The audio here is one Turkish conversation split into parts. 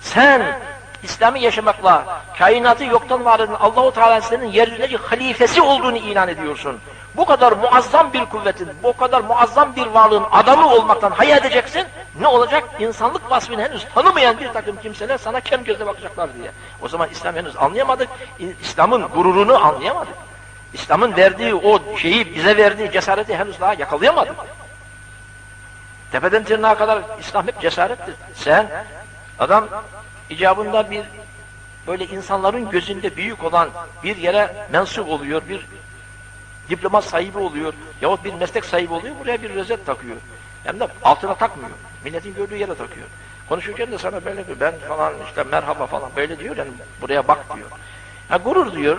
Sen İslam'ı yaşamakla kainatı yoktan var eden Allahu Teala senin yeryüzündeki halifesi olduğunu ilan ediyorsun. Bu kadar muazzam bir kuvvetin, bu kadar muazzam bir varlığın adamı olmaktan hayal edeceksin. Ne olacak? İnsanlık vasfını henüz tanımayan bir takım kimseler sana kem gözle bakacaklar diye. O zaman İslam henüz anlayamadık. İslam'ın gururunu anlayamadık. İslam'ın verdiği o şeyi, bize verdiği cesareti henüz daha yakalayamadık. Tepeden tırnağa kadar İslam hep cesarettir. Sen, adam icabında bir böyle insanların gözünde büyük olan bir yere mensup oluyor, bir diploma sahibi oluyor yahut bir meslek sahibi oluyor, buraya bir rozet takıyor. Hem de altına takmıyor. Milletin gördüğü yere takıyor. Konuşurken de sana böyle bir ben falan işte merhaba falan böyle diyor yani buraya bak diyor. Ha, gurur diyor.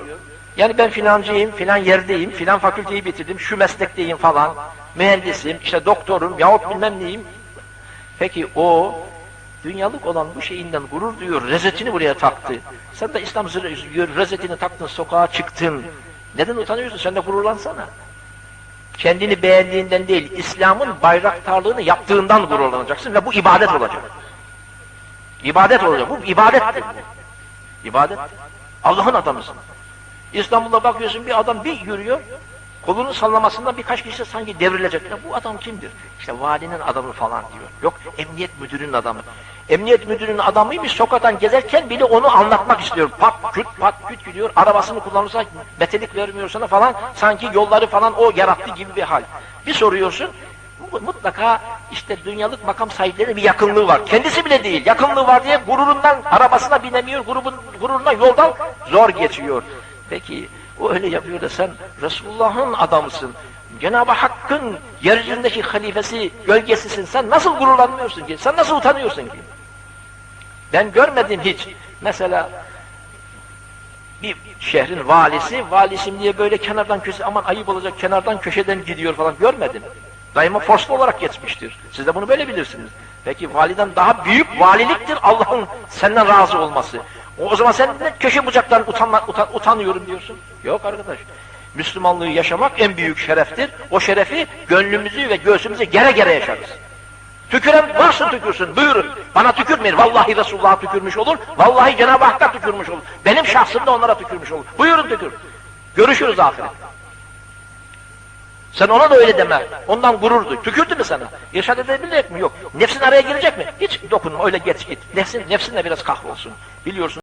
Yani ben filancıyım, filan yerdeyim, filan fakülteyi bitirdim, şu meslekteyim falan, mühendisim, işte doktorum yahut bilmem neyim. Peki o dünyalık olan bu şeyinden gurur duyuyor, rezetini buraya taktı. Sen de İslam rezetini taktın, sokağa çıktın. Neden utanıyorsun? Sen de gururlansana. Kendini beğendiğinden değil, İslam'ın bayraktarlığını yaptığından gururlanacaksın ve bu ibadet olacak. İbadet olacak. Bu ibadettir. İbadet. Allah'ın adamısın. İstanbul'da bakıyorsun bir adam bir yürüyor, kolunun sallamasından birkaç kişi sanki devrilecek. Ya bu adam kimdir? İşte valinin adamı falan diyor. Yok emniyet müdürünün adamı. Emniyet müdürünün adamıymış sokaktan gezerken bile onu anlatmak istiyor. Pat küt pat küt gidiyor. Arabasını kullanırsa metelik vermiyor sana falan. Sanki yolları falan o yarattı gibi bir hal. Bir soruyorsun mutlaka işte dünyalık makam sahiplerine bir yakınlığı var. Kendisi bile değil. Yakınlığı var diye gururundan arabasına binemiyor. Grubun, gururuna yoldan zor geçiyor. Peki o öyle yapıyor da sen Resulullah'ın adamısın. Cenab-ı Hakk'ın yeryüzündeki halifesi, gölgesisin. Sen nasıl gururlanmıyorsun ki? Sen nasıl utanıyorsun ki? Ben görmedim hiç. Mesela bir şehrin valisi, valisim diye böyle kenardan köşe, aman ayıp olacak kenardan köşeden gidiyor falan görmedim. Daima forslu olarak geçmiştir. Siz de bunu böyle bilirsiniz. Peki validen daha büyük valiliktir Allah'ın senden razı olması. O, zaman sen ne köşe bucaktan utanma, utan, utanıyorum diyorsun. Yok arkadaş. Müslümanlığı yaşamak en büyük şereftir. O şerefi gönlümüzü ve göğsümüzü gere gere yaşarız. Tüküren varsın tükürsün. Buyurun. Bana tükürmeyin. Vallahi Resulullah'a tükürmüş olur. Vallahi Cenab-ı Hakk'a tükürmüş olur. Benim şahsımda onlara tükürmüş olur. Buyurun tükür. Görüşürüz ahirette. Sen ona da öyle deme. Ondan gurur duy. Tükürdü mü sana? İrşad edebilecek mi? Yok. Nefsin araya girecek mi? Hiç dokunma. Öyle geç git. Nefsin, nefsinle biraz kahrolsun. Biliyorsun.